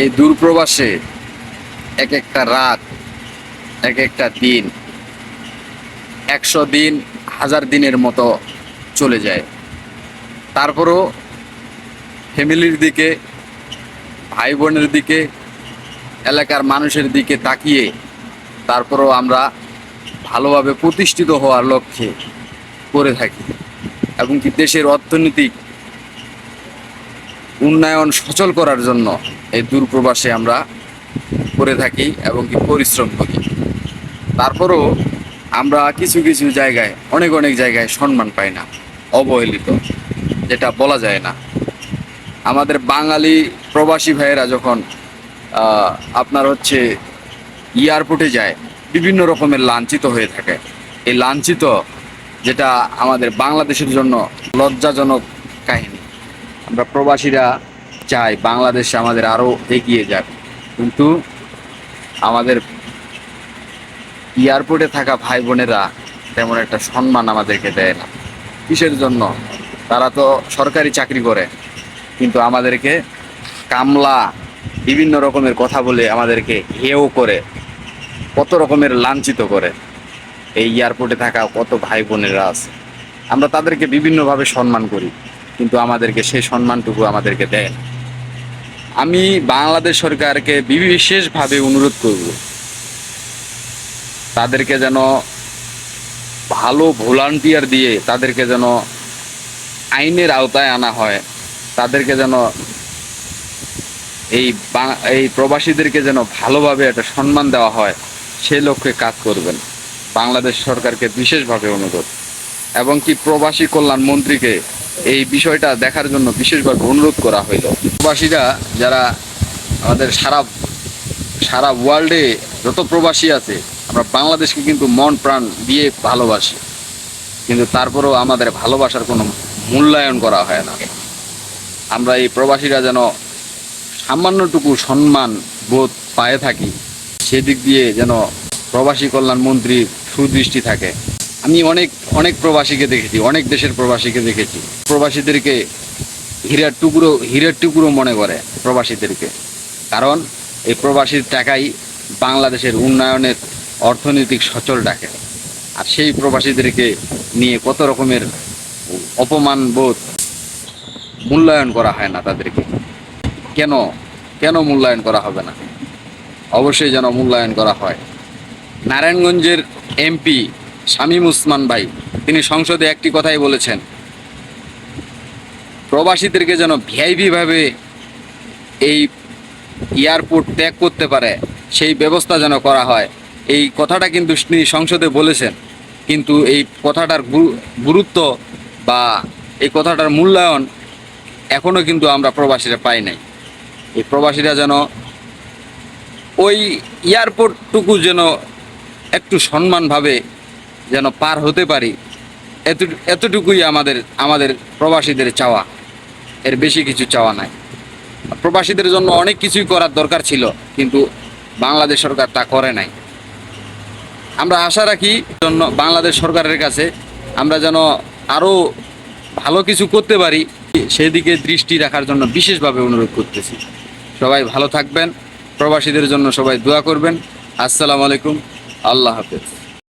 এই দূরপ্রবাসে এক একটা রাত, এক একটা দিন, একশো দিন, হাজার দিনের মতো চলে যায়। তারপরও ফ্যামিলির দিকে ভাই বোনের দিকে, এলাকার মানুষের দিকে তাকিয়ে তারপরও আমরা ভালোভাবে প্রতিষ্ঠিত হওয়ার লক্ষ্যে করে থাকি। এবং কি দেশের অর্থনৈতিক উন্নয়ন সচল করার জন্য এই দূরপ্রবাসে আমরা করে থাকি এবং কি পরিশ্রম করি। তারপরও আমরা কিছু কিছু জায়গায়, অনেক অনেক জায়গায় সম্মান পাই না, অবহেলিত, যেটা বলা যায় না। আমাদের বাঙালি প্রবাসী ভাইয়েরা যখন আপনার হচ্ছে এয়ারপোর্টে যায়, বিভিন্ন রকমের লাঞ্ছিত হয়ে থাকে। এই লাঞ্ছিত, যেটা আমাদের বাংলাদেশের জন্য লজ্জাজনক কাহিনী। আমরা প্রবাসীরা চাই বাংলাদেশ আমাদের আরও এগিয়ে যাক। কিন্তু আমাদের এয়ারপোর্টে থাকা ভাই বোনেরা তেমন একটা সম্মান আমাদেরকে দেয় না। কিসের জন্য? তারা তো সরকারি চাকরি করে, কিন্তু আমাদেরকে কামলা বিভিন্ন রকমের কথা বলে আমাদেরকে হেও করে, কত রকমের লাঞ্ছিত করে। এই এয়ারপোর্টে থাকা কত ভাই বোনেরা আছে। আমরা তাদেরকে বিভিন্নভাবে সম্মান করি। কিন্তু আমাদেরকে সেই সম্মানটুকু আমাদেরকে দেয় আমি বাংলাদেশ সরকারকে বিশেষভাবে অনুরোধ করব, তাদেরকে যেন ভালো ভলান্টিয়ার দিয়ে তাদেরকে যেন আইনের আওতায় আনা হয়, তাদেরকে যেন এই এই প্রবাসীদেরকে যেন ভালোভাবে একটা সম্মান দেওয়া হয় সেই লক্ষ্যে কাজ করবেন। বাংলাদেশ সরকারকে বিশেষভাবে অনুরোধ। এবং কি প্রবাসী কল্যাণ মন্ত্রীকে এই বিষয়টা দেখার জন্য বিশেষভাবে অনুরোধ করা হইল। প্রবাসীরা যারা আমাদের সারা সারা ওয়ার্ল্ডে যত প্রবাসী আছে, আমরা বাংলাদেশকে কিন্তু মন প্রাণ দিয়ে ভালোবাসি। কিন্তু তারপরেও আমাদের ভালোবাসার কোনো মূল্যায়ন করা হয় না। আমরা এই প্রবাসীরা যেন সামান্যটুকু সম্মান বোধ পায়ে থাকি, সেদিক দিয়ে যেন প্রবাসী কল্যাণ মন্ত্রীর সুদৃষ্টি থাকে। আমি অনেক অনেক প্রবাসীকে দেখেছি, অনেক দেশের প্রবাসীকে দেখেছি। প্রবাসীদেরকে হীরার টুকরো হীরার টুকরো মনে করে প্রবাসীদেরকে। কারণ এই প্রবাসীর টাকাই বাংলাদেশের উন্নয়নের অর্থনৈতিক সচল ডাকে। আর সেই প্রবাসীদেরকে নিয়ে কত রকমের অপমান বোধ মূল্যায়ন করা হয় না তাদেরকে। কেন কেন মূল্যায়ন করা হবে না? অবশ্যই যেন মূল্যায়ন করা হয়। নারায়ণগঞ্জের এমপি শামীম উসমান ভাই, তিনি সংসদে একটি কথাই বলেছেন। প্রবাসীদেরকে যেন ভিআইপি ভাবে এই এয়ারপোর্ট ত্যাগ করতে পারে, সেই ব্যবস্থা যেন করা হয়। এই কথাটা কিন্তু তিনি সংসদে বলেছেন। কিন্তু এই কথাটার গুরুত্ব বা এই কথাটার মূল্যায়ন এখনও কিন্তু আমরা প্রবাসীরা পাই নাই। এই প্রবাসীরা যেন ওই এয়ারপোর্টটুকু যেন একটু সম্মানভাবে যেন পার হতে পারি এত এতটুকুই আমাদের আমাদের প্রবাসীদের চাওয়া। এর বেশি কিছু চাওয়া নাই। প্রবাসীদের জন্য অনেক কিছুই করার দরকার ছিল, কিন্তু বাংলাদেশ সরকার তা করে নাই। আমরা আশা রাখি জন্য বাংলাদেশ সরকারের কাছে আমরা যেন আরও ভালো কিছু করতে পারি, সেদিকে দৃষ্টি রাখার জন্য বিশেষভাবে অনুরোধ করতেছি। সবাই ভালো থাকবেন, প্রবাসীদের জন্য সবাই দোয়া করবেন। আসসালামু আলাইকুম, আল্লাহ হাফেজ।